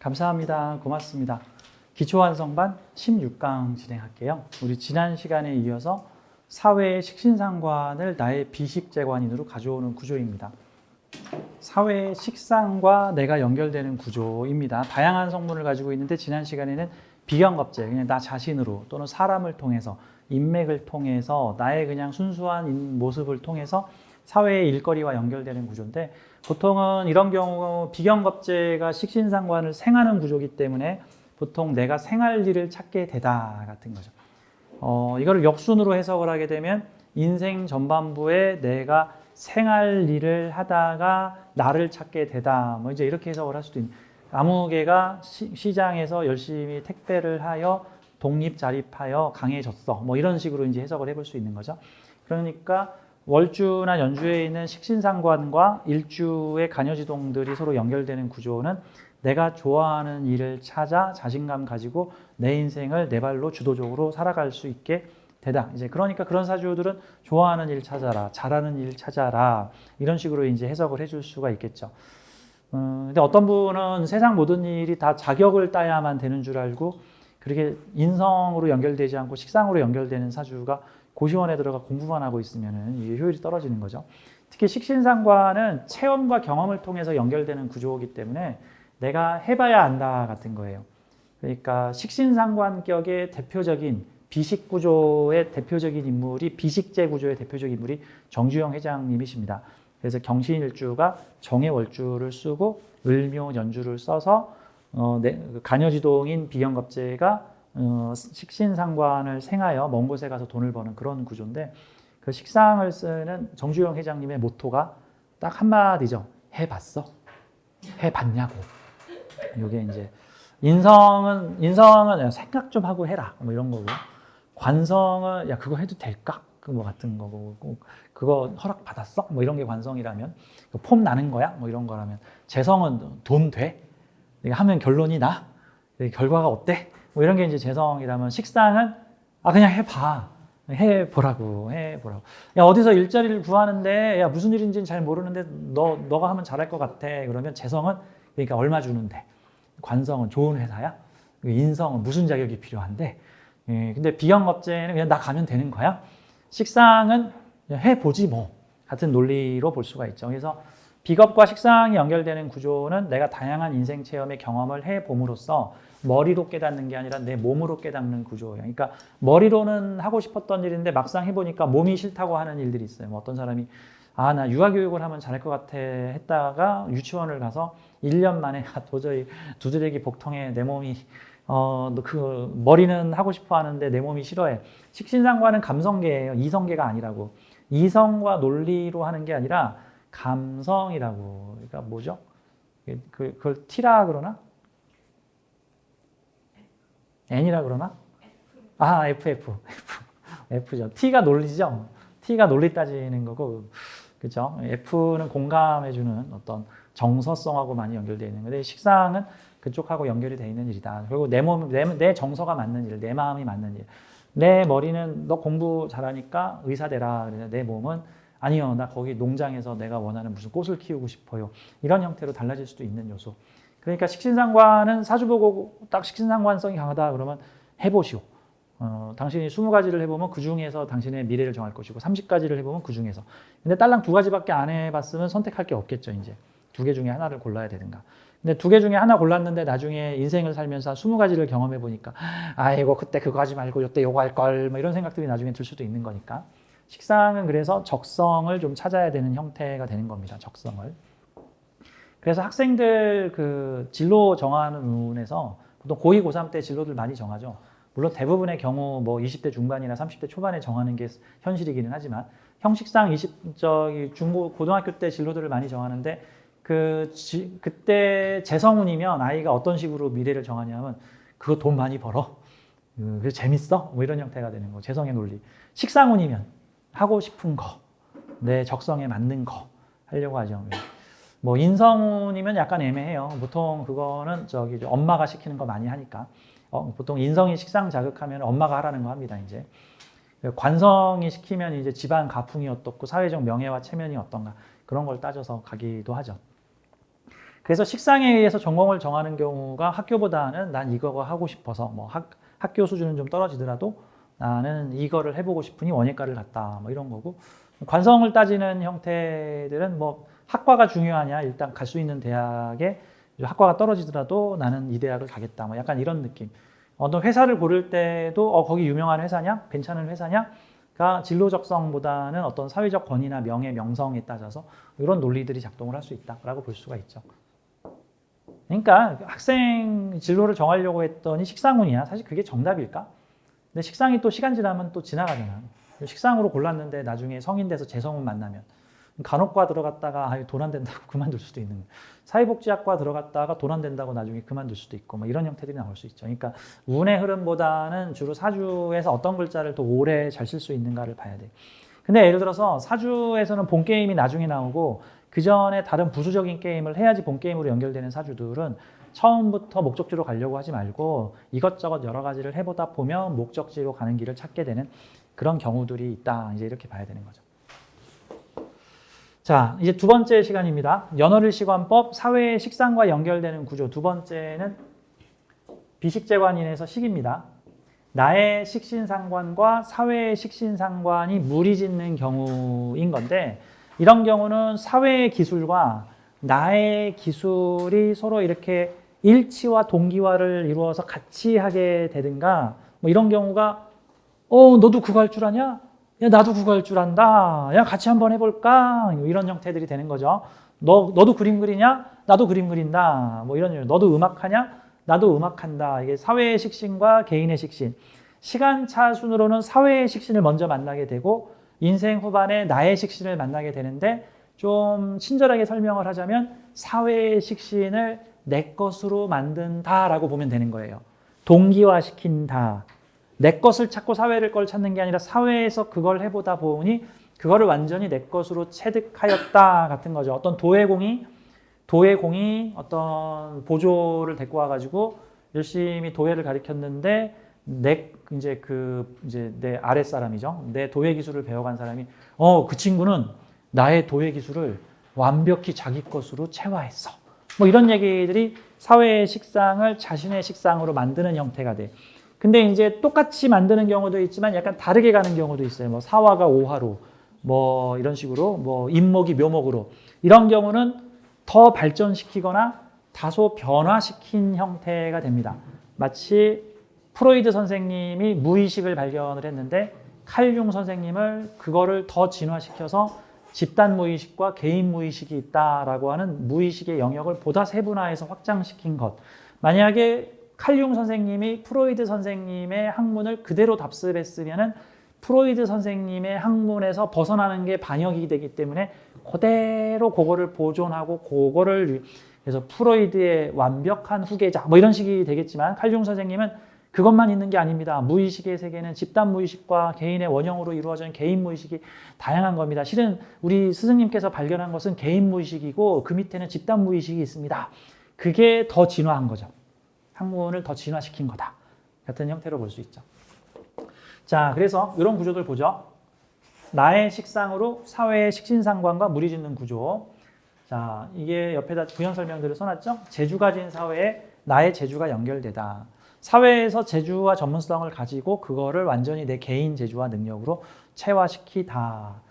감사합니다. 고맙습니다. 기초완성반 16강 진행할게요. 우리 지난 시간에 이어서 사회의 식신상관을 나의 비식재관인으로 가져오는 구조입니다. 사회의 식상과 내가 연결되는 구조입니다. 다양한 성분을 가지고 있는데 지난 시간에는 비경겁제, 그냥 나 자신으로 또는 사람을 통해서 인맥을 통해서 나의 그냥 순수한 인- 모습을 통해서 사회의 일거리와 연결되는 구조인데 보통은 이런 경우 비경겁제가 식신상관을 생하는 구조이기 때문에 보통 내가 생할 일을 찾게 되다 같은 거죠. 어, 이거를 역순으로 해석을 하게 되면 인생 전반부에 내가 생할 일을 하다가 나를 찾게 되다. 뭐 이제 이렇게 해석을 할 수도 있는. 아무개가 시, 시장에서 열심히 택배를 하여 독립 자립하여 강해졌어. 뭐 이런 식으로 이제 해석을 해볼 수 있는 거죠. 그러니까 월주나 연주에 있는 식신상관과 일주의 간여지동들이 서로 연결되는 구조는 내가 좋아하는 일을 찾아 자신감 가지고 내 인생을 내 발로 주도적으로 살아갈 수 있게 되다. 이제 그러니까 그런 사주들은 좋아하는 일 찾아라, 잘하는 일 찾아라 이런 식으로 이제 해석을 해줄 수가 있겠죠. 음, 근데 어떤 분은 세상 모든 일이 다 자격을 따야만 되는 줄 알고 그렇게 인성으로 연결되지 않고 식상으로 연결되는 사주가 고시원에 들어가 공부만 하고 있으면은 이게 효율이 떨어지는 거죠. 특히 식신상관은 체험과 경험을 통해서 연결되는 구조이기 때문에 내가 해봐야 안다 같은 거예요. 그러니까 식신상관격의 대표적인 비식 구조의 대표적인 인물이 비식제 구조의 대표적인 인물이 정주영 회장님이십니다. 그래서 경신일주가 정해월주를 쓰고 을묘 연주를 써서 어, 네, 간여지동인 비경겁제가 어, 식신상관을 생하여 먼 곳에 가서 돈을 버는 그런 구조인데 그 식상을 쓰는 정주영 회장님의 모토가 딱 한마디죠. 해봤어? 해봤냐고. 이게 이제 인성은 인성은 야, 생각 좀 하고 해라 뭐 이런 거고 관성은 야 그거 해도 될까 그뭐 같은 거고 그거 허락 받았어 뭐 이런 게 관성이라면 그폼 나는 거야 뭐 이런 거라면 재성은 돈 돼? 하면 결론이 나? 결과가 어때? 뭐 이런 게 이제 재성이라면 식상은 아 그냥 해봐. 해보라고 해보라고. 야 어디서 일자리를 구하는데 야 무슨 일인지는 잘 모르는데 너 너가 하면 잘할 것 같아. 그러면 재성은 그러니까 얼마 주는데? 관성은 좋은 회사야? 인성은 무슨 자격이 필요한데? 예, 근데 비경업제는 그냥 나 가면 되는 거야? 식상은 해보지 뭐. 같은 논리로 볼 수가 있죠. 그래서 비겁과 식상이 연결되는 구조는 내가 다양한 인생 체험의 경험을 해 봄으로써 머리로 깨닫는 게 아니라 내 몸으로 깨닫는 구조예요. 그러니까 머리로는 하고 싶었던 일인데 막상 해보니까 몸이 싫다고 하는 일들이 있어요. 뭐 어떤 사람이 아, 나 유아교육을 하면 잘할 것 같아 했다가 유치원을 가서 1년 만에 아, 도저히 두드레기 복통에 내 몸이 어, 그 머리는 하고 싶어 하는데 내 몸이 싫어해. 식신상과는 감성계예요. 이성계가 아니라고. 이성과 논리로 하는 게 아니라 감성이라고. 그러니까 뭐죠? 그, 그걸 T라 그러나? N이라 그러나? 아, FF. F. F죠. T가 논리죠. T가 논리 따지는 거고, 그죠? F는 공감해주는 어떤 정서성하고 많이 연결되어 있는 건데, 식상은 그쪽하고 연결이 되어 있는 일이다. 그리고 내 몸, 내, 내 정서가 맞는 일, 내 마음이 맞는 일. 내 머리는 너 공부 잘하니까 의사 되라. 내 몸은 아니요, 나 거기 농장에서 내가 원하는 무슨 꽃을 키우고 싶어요. 이런 형태로 달라질 수도 있는 요소. 그러니까 식신상관은 사주 보고 딱 식신상관성이 강하다 그러면 해보시오. 어, 당신이 20가지를 해보면 그 중에서 당신의 미래를 정할 것이고 30가지를 해보면 그 중에서. 근데 딸랑 두 가지밖에 안 해봤으면 선택할 게 없겠죠, 이제. 두 개 중에 하나를 골라야 되든가. 근데 두 개 중에 하나 골랐는데 나중에 인생을 살면서 한 20가지를 경험해 보니까 아이고 그때 그거 하지 말고 이때 요거 할 걸 뭐 이런 생각들이 나중에 들 수도 있는 거니까. 식상은 그래서 적성을 좀 찾아야 되는 형태가 되는 겁니다. 적성을. 그래서 학생들 그 진로 정하는 부분에서 보통 고2, 고3 때 진로들 많이 정하죠. 물론 대부분의 경우 뭐 20대 중반이나 30대 초반에 정하는 게 현실이기는 하지만 형식상 20 저기 중고 고등학교 때 진로들을 많이 정하는데 그 지, 그때 재성운이면 아이가 어떤 식으로 미래를 정하냐면 그거 돈 많이 벌어. 그, 재밌어? 뭐 이런 형태가 되는 거. 재성의 논리. 식상운이면 하고 싶은 거. 내 적성에 맞는 거 하려고 하죠. 뭐 인성운이면 약간 애매해요. 보통 그거는 저기 엄마가 시키는 거 많이 하니까. 어, 보통 인성이 식상 자극하면 엄마가 하라는 거 합니다. 이제 관성이 시키면 이제 집안 가풍이 어떻고 사회적 명예와 체면이 어떤가 그런 걸 따져서 가기도 하죠. 그래서 식상에 의해서 전공을 정하는 경우가 학교보다는 난 이거가 하고 싶어서 뭐 학, 학교 수준은 좀 떨어지더라도 나는 이거를 해보고 싶으니 원예과를 갔다 뭐 이런 거고 관성을 따지는 형태들은 뭐 학과가 중요하냐 일단 갈 수 있는 대학에 학과가 떨어지더라도 나는 이 대학을 가겠다 뭐 약간 이런 느낌 어떤 회사를 고를 때도 어 거기 유명한 회사냐 괜찮은 회사냐 가 진로 적성보다는 어떤 사회적 권위나 명예 명성에 따져서 이런 논리들이 작동을 할 수 있다라고 볼 수가 있죠. 그러니까 학생 진로를 정하려고 했더니 식상운이야. 사실 그게 정답일까? 근데 식상이 또 시간 지나면 또 지나가잖아. 식상으로 골랐는데 나중에 성인 돼서 재성운 만나면 간호과 들어갔다가 돈안 된다고 그만둘 수도 있는. 사회복지학과 들어갔다가 돈 안 된다고 나중에 그만둘 수도 있고 뭐 이런 형태들이 나올 수 있죠. 그러니까 운의 흐름보다는 주로 사주에서 어떤 글자를 더 오래 잘 쓸 수 있는가를 봐야 돼. 근데 예를 들어서 사주에서는 본 게임이 나중에 나오고 그 전에 다른 부수적인 게임을 해야지 본 게임으로 연결되는 사주들은 처음부터 목적지로 가려고 하지 말고 이것저것 여러 가지를 해보다 보면 목적지로 가는 길을 찾게 되는 그런 경우들이 있다. 이제 이렇게 봐야 되는 거죠. 자, 이제 두 번째 시간입니다. 연월일 시관법 사회의 식상과 연결되는 구조. 두 번째는 비식재관인에서 식입니다. 나의 식신상관과 사회의 식신상관이 무리 짓는 경우인 건데 이런 경우는 사회의 기술과 나의 기술이 서로 이렇게 일치와 동기화를 이루어서 같이 하게 되든가 뭐 이런 경우가 어 너도 그거 할 줄 아냐? 야 나도 그거 할 줄 안다. 야 같이 한번 해볼까? 뭐 이런 형태들이 되는 거죠. 너 너도 그림 그리냐? 나도 그림 그린다. 뭐 이런 너도 음악하냐? 나도 음악한다. 이게 사회의 식신과 개인의 식신. 시간차 순으로는 사회의 식신을 먼저 만나게 되고 인생 후반에 나의 식신을 만나게 되는데 좀 친절하게 설명을 하자면 사회의 식신을 내 것으로 만든다라고 보면 되는 거예요. 동기화시킨다. 내 것을 찾고 사회를 걸 찾는 게 아니라 사회에서 그걸 해보다 보니 그거를 완전히 내 것으로 체득하였다 같은 거죠. 어떤 도회공이 도회공이 어떤 보조를 데리고 와가지고 열심히 도회를 가리켰는데 내 이제 그 이제 내 아랫 사람이죠. 내 도회 기술을 배워간 사람이 어 그 친구는 나의 도회 기술을 완벽히 자기 것으로 체화했어. 뭐 이런 얘기들이 사회의 식상을 자신의 식상으로 만드는 형태가 돼. 근데 이제 똑같이 만드는 경우도 있지만 약간 다르게 가는 경우도 있어요. 뭐 사화가 오화로 뭐 이런 식으로 뭐 인목이 묘목으로 이런 경우는 더 발전시키거나 다소 변화시킨 형태가 됩니다. 마치 프로이드 선생님이 무의식을 발견을 했는데 칼융 선생님을 그거를 더 진화시켜서 집단 무의식과 개인 무의식이 있다라고 하는 무의식의 영역을 보다 세분화해서 확장시킨 것. 만약에 칼융 선생님이 프로이드 선생님의 학문을 그대로 답습했으면은 프로이드 선생님의 학문에서 벗어나는 게 반역이 되기 때문에 그대로 그거를 보존하고 그거를 그래서 프로이드의 완벽한 후계자 뭐 이런 식이 되겠지만 칼융 선생님은 그것만 있는 게 아닙니다. 무의식의 세계는 집단 무의식과 개인의 원형으로 이루어진 개인 무의식이 다양한 겁니다. 실은 우리 스승님께서 발견한 것은 개인 무의식이고 그 밑에는 집단 무의식이 있습니다. 그게 더 진화한 거죠. 학문을 더 진화시킨 거다. 같은 형태로 볼 수 있죠. 자, 그래서 이런 구조들 보죠. 나의 식상으로 사회의 식신상관과 무리 짓는 구조. 자, 이게 옆에다 부연 설명들을 써놨죠. 재주 가 진 사회에 나의 재주가 연결되다. 사회에서 재주와 전문성을 가지고 그거를 완전히 내 개인 재주와 능력으로 체화시키다.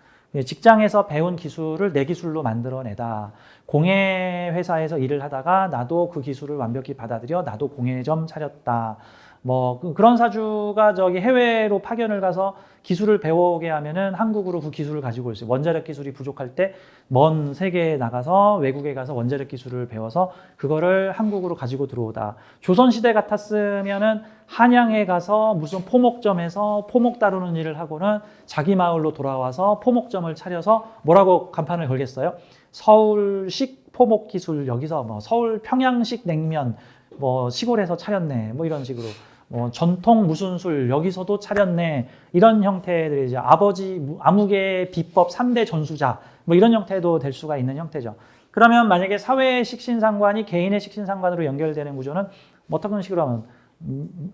직장에서 배운 기술을 내 기술로 만들어내다. 공예 회사에서 일을 하다가 나도 그 기술을 완벽히 받아들여 나도 공예점 차렸다. 뭐 그- 그런 사주가 저기 해외로 파견을 가서 기술을 배워오게 하면은 한국으로 그 기술을 가지고 있어요. 원자력 기술이 부족할 때 먼 세계에 나가서 외국에 가서 원자력 기술을 배워서 그거를 한국으로 가지고 들어오다. 조선 시대 같았으면은 한양에 가서 무슨 포목점에서 포목 다루는 일을 하고는 자기 마을로 돌아와서 포목점을 차려서 뭐라고 간판을 걸겠어요? 서울식 포목 기술 여기서 뭐 서울 평양식 냉면 뭐 시골에서 차렸네 뭐 이런 식으로 뭐 전통 무슨 술 여기서도 차렸네 이런 형태들이 이제 아버지 암흑의 비법 3대 전수자 뭐 이런 형태도 될 수가 있는 형태죠. 그러면 만약에 사회의 식신상관이 개인의 식신상관으로 연결되는 구조는 뭐 어떤 식으로 하면 음,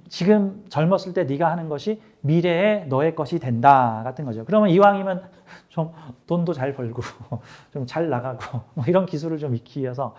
지금 젊었을 때 네가 하는 것이 미래의 너의 것이 된다 같은 거죠. 그러면 이왕이면 좀 돈도 잘 벌고 좀 잘 나가고 뭐 이런 기술을 좀 익히어서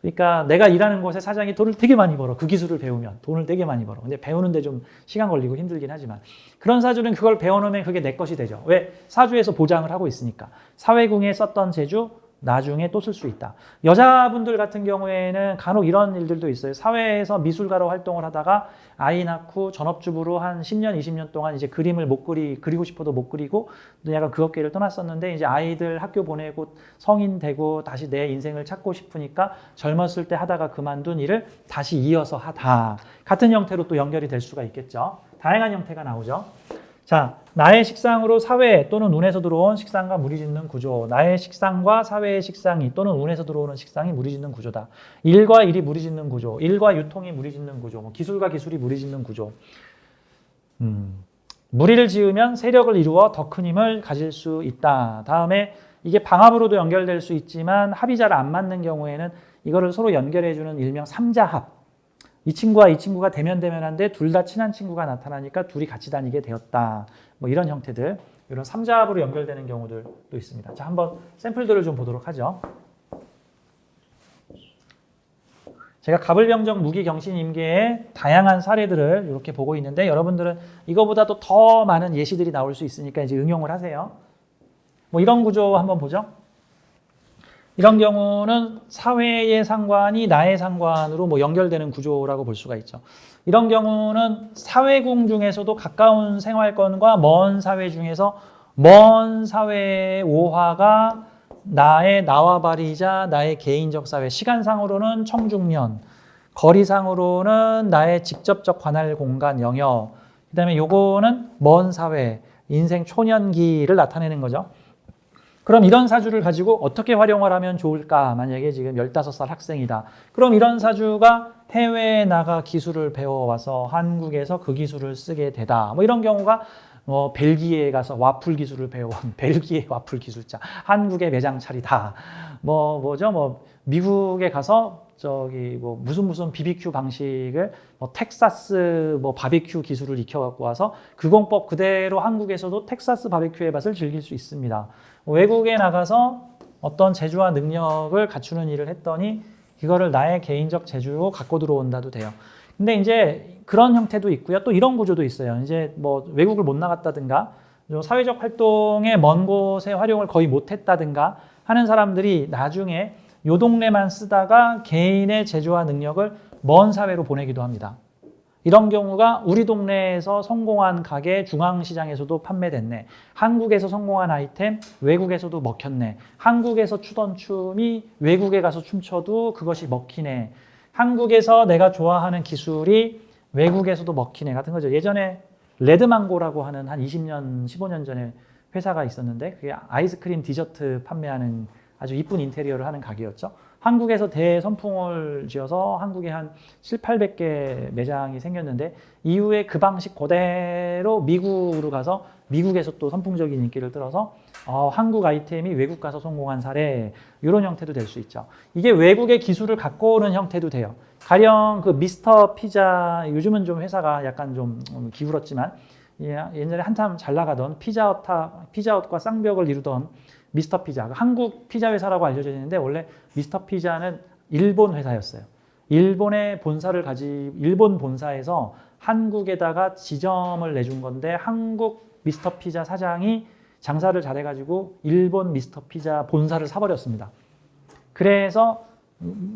그러니까 내가 일하는 곳에 사장이 돈을 되게 많이 벌어. 그 기술을 배우면 돈을 되게 많이 벌어. 근데 배우는데 좀 시간 걸리고 힘들긴 하지만 그런 사주는 그걸 배워놓으면 그게 내 것이 되죠. 왜? 사주에서 보장을 하고 있으니까. 사회궁에 썼던 재주 나중에 또 쓸 수 있다. 여자분들 같은 경우에는 간혹 이런 일들도 있어요. 사회에서 미술가로 활동을 하다가 아이 낳고 전업주부로 한 10년, 20년 동안 이제 그림을 못 그리, 그리고 싶어도 못 그리고 또 약간 그 업계를 떠났었는데 이제 아이들 학교 보내고 성인 되고 다시 내 인생을 찾고 싶으니까 젊었을 때 하다가 그만둔 일을 다시 이어서 하다. 같은 형태로 또 연결이 될 수가 있겠죠. 다양한 형태가 나오죠. 자, 나의 식상으로 사회 또는 운에서 들어온 식상과 무리짓는 구조. 나의 식상과 사회의 식상이 또는 운에서 들어오는 식상이 무리짓는 구조다. 일과 일이 무리짓는 구조. 일과 유통이 무리짓는 구조. 뭐 기술과 기술이 무리짓는 구조. 음, 무리를 지으면 세력을 이루어 더 큰 힘을 가질 수 있다. 다음에 이게 방합으로도 연결될 수 있지만 합이 잘 안 맞는 경우에는 이거를 서로 연결해주는 일명 삼자합. 이 친구와 이 친구가 대면 대면한데 둘 다 친한 친구가 나타나니까 둘이 같이 다니게 되었다. 뭐 이런 형태들, 이런 삼자합으로 연결되는 경우들도 있습니다. 자, 한번 샘플들을 좀 보도록 하죠. 제가 갑을병정 무기경신 임계의 다양한 사례들을 이렇게 보고 있는데 여러분들은 이거보다도 더 많은 예시들이 나올 수 있으니까 이제 응용을 하세요. 뭐 이런 구조 한번 보죠. 이런 경우는 사회의 상관이 나의 상관으로 뭐 연결되는 구조라고 볼 수가 있죠. 이런 경우는 사회궁 중에서도 가까운 생활권과 먼 사회 중에서 먼 사회의 오화가 나의 나와바리자 나의 개인적 사회 시간상으로는 청중년 거리상으로는 나의 직접적 관할 공간 영역 그 다음에 요거는 먼 사회 인생 초년기를 나타내는 거죠. 그럼 이런 사주를 가지고 어떻게 활용을 하면 좋을까? 만약에 지금 15살 학생이다. 그럼 이런 사주가 해외에 나가 기술을 배워와서 한국에서 그 기술을 쓰게 되다. 뭐 이런 경우가 뭐 벨기에 가서 와플 기술을 배워온 벨기에 와플 기술자, 한국에 매장 차리다. 뭐 뭐죠? 뭐 미국에 가서 저기 뭐 무슨 무슨 BBQ 방식을 뭐 텍사스 뭐 바베큐 기술을 익혀 갖고 와서 그 공법 그대로 한국에서도 텍사스 바베큐의 맛을 즐길 수 있습니다. 외국에 나가서 어떤 재주와 능력을 갖추는 일을 했더니 이거를 나의 개인적 재주로 갖고 들어온다도 돼요. 근데 이제 그런 형태도 있고요. 또 이런 구조도 있어요. 이제 뭐 외국을 못 나갔다든가 좀 사회적 활동에 먼 곳에 활용을 거의 못 했다든가 하는 사람들이 나중에 요 동네만 쓰다가 개인의 재주와 능력을 먼 사회로 보내기도 합니다. 이런 경우가 우리 동네에서 성공한 가게 중앙시장에서도 판매됐네. 한국에서 성공한 아이템 외국에서도 먹혔네. 한국에서 추던 춤이 외국에 가서 춤춰도 그것이 먹히네. 한국에서 내가 좋아하는 기술이 외국에서도 먹히네 같은 거죠. 예전에 레드망고라고 하는 한 20년, 15년 전에 회사가 있었는데 그게 아이스크림 디저트 판매하는 아주 이쁜 인테리어를 하는 가게였죠. 한국에서 대선풍을 지어서 한국에 한 7, 800개 매장이 생겼는데 이후에 그 방식 그대로 미국으로 가서 미국에서 또 선풍적인 인기를 끌어서 어, 한국 아이템이 외국 가서 성공한 사례 이런 형태도 될 수 있죠. 이게 외국의 기술을 갖고 오는 형태도 돼요. 가령 그 미스터 피자 요즘은 좀 회사가 약간 좀 기울었지만 예, 옛날에 한참 잘 나가던 피자헛 피자헛과 쌍벽을 이루던 미스터 피자 한국 피자 회사라고 알려져 있는데 원래 미스터 피자는 일본 회사였어요. 일본의 본사를 가지 일본 본사에서 한국에다가 지점을 내준 건데 한국 미스터 피자 사장이 장사를 잘해가지고 일본 미스터 피자 본사를 사버렸습니다. 그래서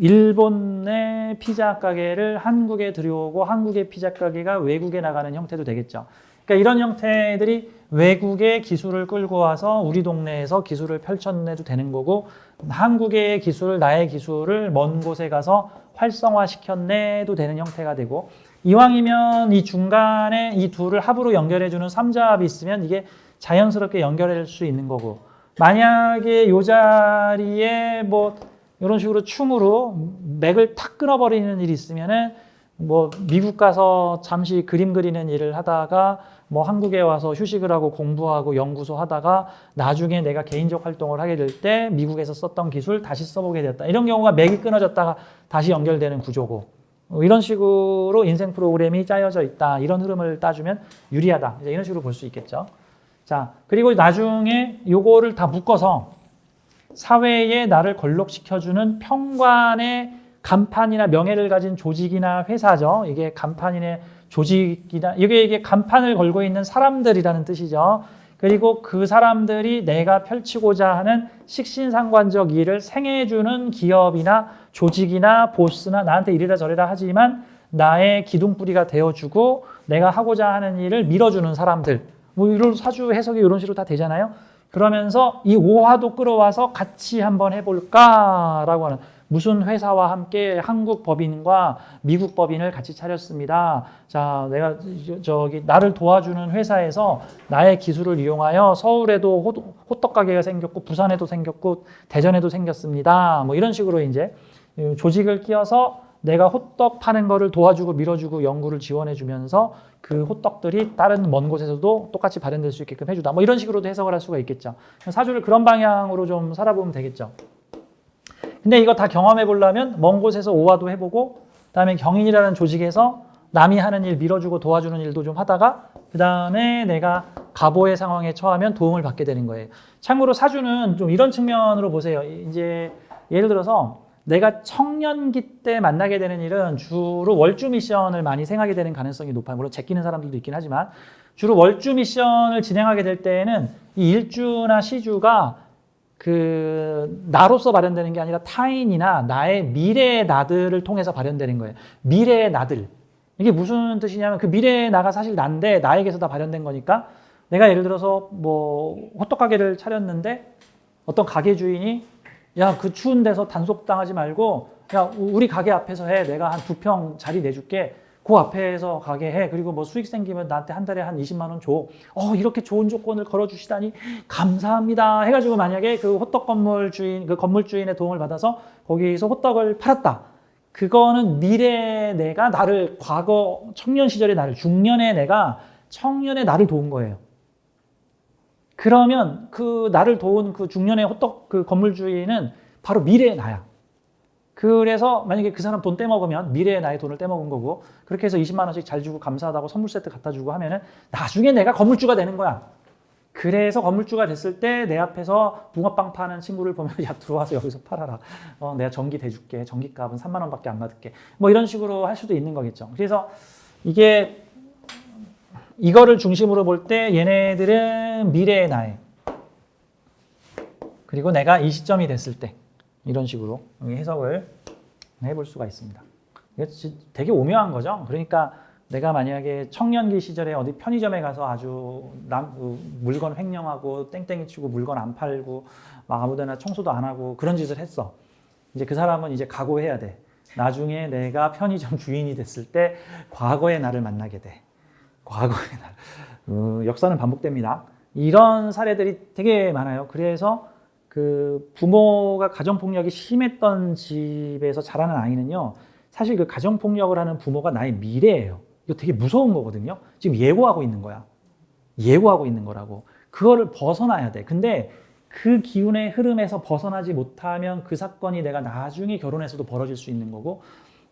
일본의 피자 가게를 한국에 들여오고 한국의 피자 가게가 외국에 나가는 형태도 되겠죠. 그러니까 이런 형태들이 외국의 기술을 끌고 와서 우리 동네에서 기술을 펼쳐내도 되는 거고 한국의 기술, 나의 기술을 먼 곳에 가서 활성화시켜내도 되는 형태가 되고 이왕이면 이 중간에 이 둘을 합으로 연결해주는 삼자합이 있으면 이게 자연스럽게 연결할 수 있는 거고 만약에 이 자리에 뭐 이런 식으로 충으로 맥을 탁 끊어버리는 일이 있으면은 뭐 미국 가서 잠시 그림 그리는 일을 하다가 뭐 한국에 와서 휴식을 하고 공부하고 연구소 하다가 나중에 내가 개인적 활동을 하게 될 때 미국에서 썼던 기술 다시 써보게 되었다. 이런 경우가 맥이 끊어졌다가 다시 연결되는 구조고 어, 이런 식으로 인생 프로그램이 짜여져 있다. 이런 흐름을 따주면 유리하다. 이런 식으로 볼 수 있겠죠. 자, 그리고 나중에 요거를 다 묶어서 사회에 나를 걸록시켜주는 평관의 간판이나 명예를 가진 조직이나 회사죠. 이게 간판이나 조직이나 이게 이게 간판을 걸고 있는 사람들이라는 뜻이죠. 그리고 그 사람들이 내가 펼치고자 하는 식신상관적 일을 생해주는 기업이나 조직이나 보스나 나한테 이래라 저래라 하지만 나의 기둥뿌리가 되어주고 내가 하고자 하는 일을 밀어주는 사람들 뭐 이런 사주 해석이 이런 식으로 다 되잖아요. 그러면서 이 오화도 끌어와서 같이 한번 해볼까라고 하는 무슨 회사와 함께 한국 법인과 미국 법인을 같이 차렸습니다. 자, 내가 저기 나를 도와주는 회사에서 나의 기술을 이용하여 서울에도 호, 호떡 가게가 생겼고 부산에도 생겼고 대전에도 생겼습니다. 뭐 이런 식으로 이제 조직을 끼워서 내가 호떡 파는 거를 도와주고 밀어주고 연구를 지원해 주면서 그 호떡들이 다른 먼 곳에서도 똑같이 발현될 수 있게끔 해주다. 뭐 이런 식으로도 해석을 할 수가 있겠죠. 사주를 그런 방향으로 좀 살아보면 되겠죠. 근데 이거 다 경험해 보려면 먼 곳에서 오화도 해보고 그다음에 경인이라는 조직에서 남이 하는 일 밀어주고 도와주는 일도 좀 하다가 그다음에 내가 가보의 상황에 처하면 도움을 받게 되는 거예요. 참고로 사주는 좀 이런 측면으로 보세요. 이제 예를 들어서 내가 청년기 때 만나게 되는 일은 주로 월주 미션을 많이 생하게 되는 가능성이 높아요. 물론 제끼는 사람들도 있긴 하지만 주로 월주 미션을 진행하게 될 때에는 이 일주나 시주가 그 나로서 발현되는 게 아니라 타인이나 나의 미래의 나들을 통해서 발현되는 거예요. 미래의 나들. 이게 무슨 뜻이냐면 그 미래의 나가 사실 난데 나에게서 다 발현된 거니까 내가 예를 들어서 뭐 호떡 가게를 차렸는데 어떤 가게 주인이 야 그 추운 데서 단속 당하지 말고 야 우리 가게 앞에서 해 내가 한 두 평 자리 내줄게 그 앞에서 가게 해. 그리고 뭐 수익 생기면 나한테 한 달에 한 20만 원 줘. 어, 이렇게 좋은 조건을 걸어 주시다니 감사합니다. 해 가지고 만약에 그 호떡 건물 주인 그 건물 주인의 도움을 받아서 거기서 호떡을 팔았다. 그거는 미래 내가 나를 과거 청년 시절의 나를 중년의 내가 청년의 나를 도운 거예요. 그러면 그 나를 도운 그 중년의 호떡 그 건물 주인은 바로 미래의 나야. 그래서 만약에 그 사람 돈 떼먹으면 미래의 나의 돈을 떼먹은 거고 그렇게 해서 20만 원씩 잘 주고 감사하다고 선물 세트 갖다 주고 하면은 나중에 내가 건물주가 되는 거야. 그래서 건물주가 됐을 때 내 앞에서 붕어빵 파는 친구를 보면 야 들어와서 여기서 팔아라. 어, 내가 전기 대줄게. 전기값은 3만 원밖에 안 받을게. 뭐 이런 식으로 할 수도 있는 거겠죠. 그래서 이게 이거를 중심으로 볼 때 얘네들은 미래의 나의 그리고 내가 이 시점이 됐을 때 이런 식으로 해석을 해볼 수가 있습니다. 이게 되게 오묘한 거죠. 그러니까 내가 만약에 청년기 시절에 어디 편의점에 가서 아주 남, 그 물건 횡령하고 땡땡이 치고 물건 안 팔고 막 아무데나 청소도 안 하고 그런 짓을 했어. 이제 그 사람은 이제 각오해야 돼. 나중에 내가 편의점 주인이 됐을 때 과거의 나를 만나게 돼. 과거의 날. 어, 역사는 반복됩니다. 이런 사례들이 되게 많아요. 그래서 그 부모가 가정폭력이 심했던 집에서 자라는 아이는요, 사실 그 가정폭력을 하는 부모가 나의 미래예요. 이거 되게 무서운 거거든요. 지금 예고하고 있는 거야. 예고하고 있는 거라고. 그거를 벗어나야 돼. 근데 그 기운의 흐름에서 벗어나지 못하면 그 사건이 내가 나중에 결혼해서도 벌어질 수 있는 거고,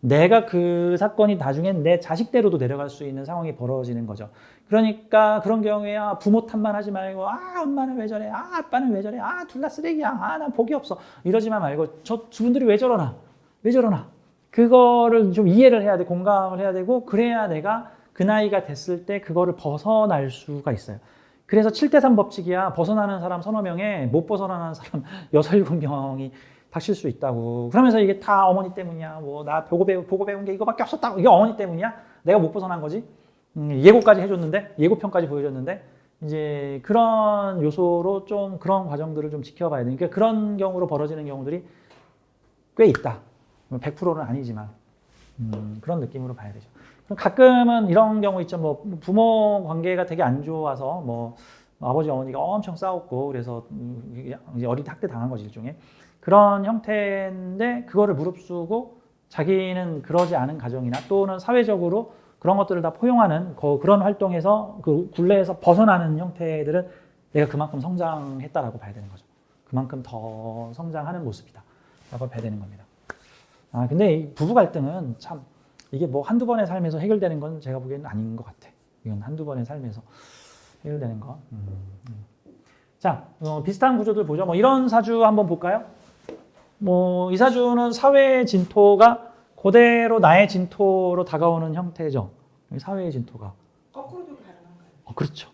내가 그 사건이 나중에 내 자식대로도 내려갈 수 있는 상황이 벌어지는 거죠. 그러니까 그런 경우에 아, 부모 탓만 하지 말고 아 엄마는 왜 저래 아 아빠는 왜 저래 아 둘 다 쓰레기야 아 난 복이 없어 이러지만 말고 저 두 분들이 왜 저러나 왜 저러나 그거를 좀 이해를 해야 돼 공감을 해야 되고 그래야 내가 그 나이가 됐을 때 그거를 벗어날 수가 있어요. 그래서 7대3 법칙이야. 벗어나는 사람 서너 명에 못 벗어나는 사람 여섯 일곱 명이 닥칠 수 있다고. 그러면서 이게 다 어머니 때문이야. 뭐 나 보고 배우 보고 배운 게 이거밖에 없었다고. 이게 어머니 때문이야. 내가 못 벗어난 거지. 음, 예고까지 해줬는데 예고편까지 보여줬는데 이제 그런 요소로 좀 그런 과정들을 좀 지켜봐야 되니까 그러니까 그런 경우로 벌어지는 경우들이 꽤 있다. 100%는 아니지만 음, 그런 느낌으로 봐야 되죠. 가끔은 이런 경우 있죠. 뭐 부모 관계가 되게 안 좋아서 뭐 아버지 어머니가 엄청 싸웠고 그래서 이제 어릴 때 학대 당한 거지 일종의 그런 형태인데 그거를 무릅쓰고 자기는 그러지 않은 가정이나 또는 사회적으로 그런 것들을 다 포용하는 그런 활동에서 그 굴레에서 벗어나는 형태들은 내가 그만큼 성장했다라고 봐야 되는 거죠. 그만큼 더 성장하는 모습이다라고 봐야 되는 겁니다. 아 근데 부부 갈등은 참 이게 뭐 한두 번의 삶에서 해결되는 건 제가 보기에는 아닌 것 같아. 이건 한두 번의 삶에서 해결되는 거. 음, 음. 자, 어, 비슷한 구조들 보죠. 뭐 이런 사주 한번 볼까요? 뭐 이 사주는 사회의 진토가 그대로 나의 진토로 다가오는 형태죠. 이 사회의 진토가. 거꾸로도 가능한가요? 어, 그렇죠.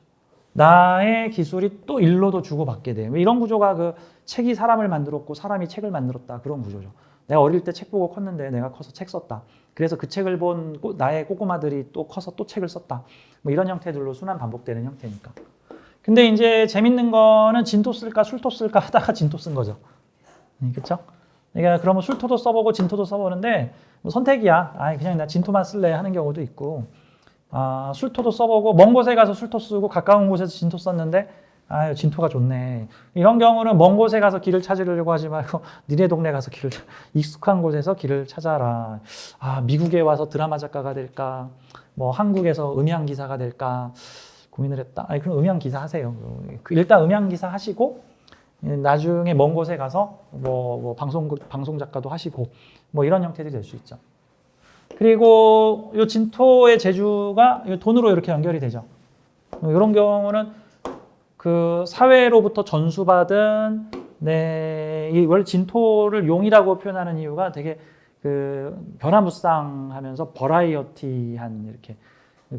나의 기술이 또 일로도 주고받게 돼요. 이런 구조가 그 책이 사람을 만들었고 사람이 책을 만들었다 그런 구조죠. 내가 어릴 때 책 보고 컸는데 내가 커서 책 썼다. 그래서 그 책을 본 꼬- 나의 꼬꼬마들이 또 커서 또 책을 썼다. 뭐 이런 형태들로 순환 반복되는 형태니까. 근데 이제 재밌는 거는 진토 쓸까 술토 쓸까 하다가 진토 쓴 거죠. 그렇죠? 그러니까 그러면 술토도 써보고 진토도 써보는데 뭐 선택이야. 아 그냥 나 진토만 쓸래 하는 경우도 있고. 아, 술토도 써보고 먼 곳에 가서 술토 쓰고 가까운 곳에서 진토 썼는데 아유 진토가 좋네. 이런 경우는 먼 곳에 가서 길을 찾으려고 하지 말고 니네 동네 가서 길을 찾- 익숙한 곳에서 길을 찾아라. 아 미국에 와서 드라마 작가가 될까? 뭐 한국에서 음향 기사가 될까? 고민을 했다. 아니 그럼 음향 기사 하세요. 그 일단 음향 기사 하시고 나중에 먼 곳에 가서 뭐, 뭐 방송 방송 작가도 하시고 뭐 이런 형태들이 될 수 있죠. 그리고 이 진토의 재주가 이 돈으로 이렇게 연결이 되죠. 이런 경우는 그 사회로부터 전수받은 네, 이 원래 진토를 용이라고 표현하는 이유가 되게 그 변화무쌍하면서 버라이어티한 이렇게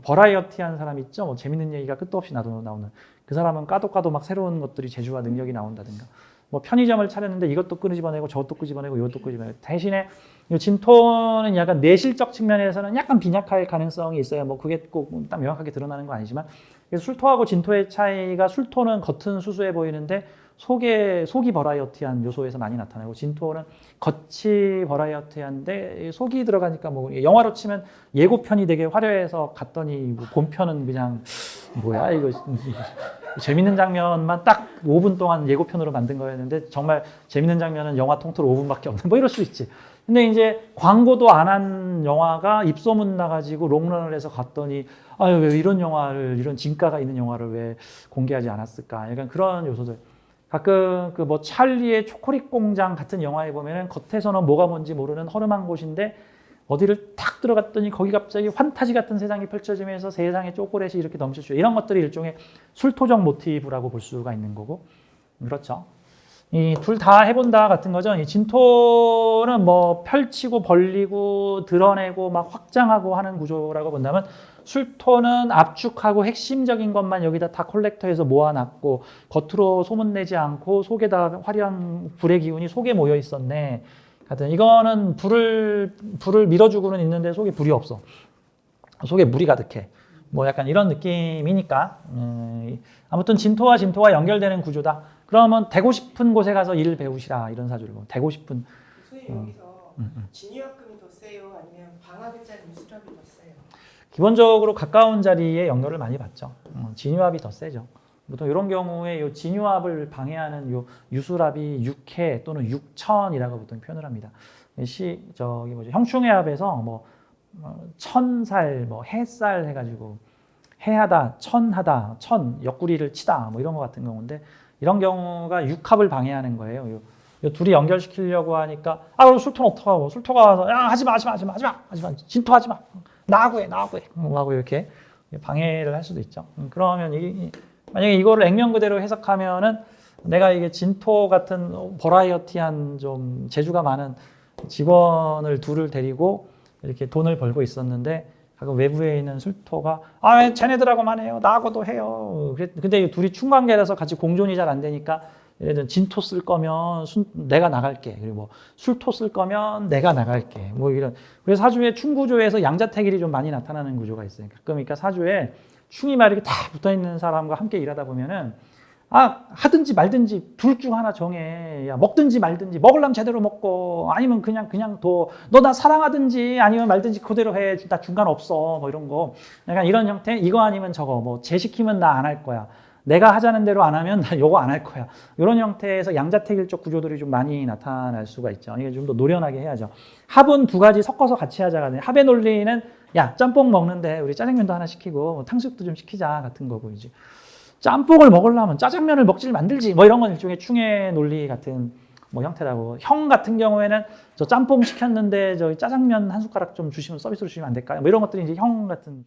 버라이어티한 사람 있죠. 뭐 재밌는 얘기가 끝도 없이 나도 나오는 그 사람은 까도 까도 막 새로운 것들이 재주와 능력이 나온다든가. 뭐 편의점을 차렸는데 이것도 끄집어내고 저것도 끄집어내고 이것도 끄집어내고. 대신에 이 진토는 약간 내실적 측면에서는 약간 빈약할 가능성이 있어요. 뭐 그게 꼭 딱 명확하게 드러나는 건 아니지만. 그래서 술토하고 진토의 차이가 술토는 겉은 수수해 보이는데 속에 속이 버라이어티한 요소에서 많이 나타나고 진토는 겉이 버라이어티한데 속이 들어가니까 뭐 영화로 치면 예고편이 되게 화려해서 갔더니 뭐 본편은 그냥 뭐야 이거 재밌는 장면만 딱 5분 동안 예고편으로 만든 거였는데 정말 재밌는 장면은 영화 통틀어 5분밖에 없는 뭐 이럴 수 있지. 근데 이제 광고도 안 한 영화가 입소문 나가지고 롱런을 해서 갔더니 아유 왜 이런 영화를 이런 진가가 있는 영화를 왜 공개하지 않았을까? 약간 그런 요소들. 가끔 그 뭐 찰리의 초콜릿 공장 같은 영화에 보면은 겉에서는 뭐가 뭔지 모르는 허름한 곳인데 어디를 탁 들어갔더니 거기 갑자기 환타지 같은 세상이 펼쳐지면서 세상에 초콜릿이 이렇게 넘치죠. 이런 것들이 일종의 술토적 모티브라고 볼 수가 있는 거고. 그렇죠. 이 둘 다 해본다 같은 거죠. 이 진토는 뭐 펼치고 벌리고 드러내고 막 확장하고 하는 구조라고 본다면 술토는 압축하고 핵심적인 것만 여기다 다 콜렉터해서 모아놨고 겉으로 소문내지 않고 속에다 화려한 불의 기운이 속에 모여 있었네. 같은 이거는 불을 불을 밀어주고는 있는데 속에 불이 없어. 속에 물이 가득해. 뭐 약간 이런 느낌이니까 음, 아무튼 진토와 진토가 연결되는 구조다. 그러면 되고 싶은 곳에 가서 일을 배우시라 이런 사주를 보면 되고 싶은 선생님 여기서 진유학금이 더 세요? 아니면 방학일자리 미술학이 더 세요? 기본적으로 가까운 자리에 연결을 많이 받죠. 어, 진유합이 더 세죠. 보통 이런 경우에 이 진유합을 방해하는 요 유수랍이 육해 또는 육천이라고 보통 표현을 합니다. 시 저기 뭐죠 형충해합에서 뭐 어, 천살 뭐 해살 해가지고 해하다 천하다 천 옆구리를 치다 뭐 이런 거 같은 경우인데 이런 경우가 육합을 방해하는 거예요. 요, 요 둘이 연결시키려고 하니까 아 그럼 술토는 어떡하고 술토가 와서 야 하지마 하지마 하지마 하지마 진토하지마 나하고 해 나하고 해. 뭐 하고 이렇게 방해를 할 수도 있죠. 음, 그러면 이, 이- 만약에 이거를 액면 그대로 해석하면은 내가 이게 진토 같은 버라이어티한 좀 재주가 많은 직원을 둘을 데리고 이렇게 돈을 벌고 있었는데 가끔 외부에 있는 술토가 아 왜 쟤네들하고만 해요? 나하고도 해요. 근데 이 둘이 충관계라서 같이 공존이 잘 안 되니까 예를 들어 진토 쓸 거면 순- 내가 나갈게. 그리고 뭐 술토 쓸 거면 내가 나갈게. 뭐 이런. 그래서 사주의 충구조에서 양자택일이 좀 많이 나타나는 구조가 있어요. 그러니까 사주에 충이 막 이렇게 다 붙어 있는 사람과 함께 일하다 보면은 아 하든지 말든지 둘 중 하나 정해. 야 먹든지 말든지 먹으려면 제대로 먹고 아니면 그냥 그냥 둬 너 나 사랑하든지 아니면 말든지 그대로 해 나 중간 없어. 뭐 이런 거. 약간 이런 형태. 이거 아니면 저거. 뭐쟤 시키면 나 안 할 거야 내가 하자는 대로 안 하면 나 요거 안 할 거야. 이런 형태에서 양자택일적 구조들이 좀 많이 나타날 수가 있죠. 이게 좀 더 노련하게 해야죠. 합은 두 가지 섞어서 같이 하자가 돼 합의 논리는 야 짬뽕 먹는데 우리 짜장면도 하나 시키고 뭐 탕수육도 좀 시키자 같은 거고 이제. 짬뽕을 먹으려면 짜장면을 먹질 만들지. 뭐 이런 건 일종의 충의 논리 같은 뭐 형태라고. 형 같은 경우에는 저 짬뽕 시켰는데 저기 짜장면 한 숟가락 좀 주시면 서비스로 주시면 안 될까요? 뭐 이런 것들이 이제 형 같은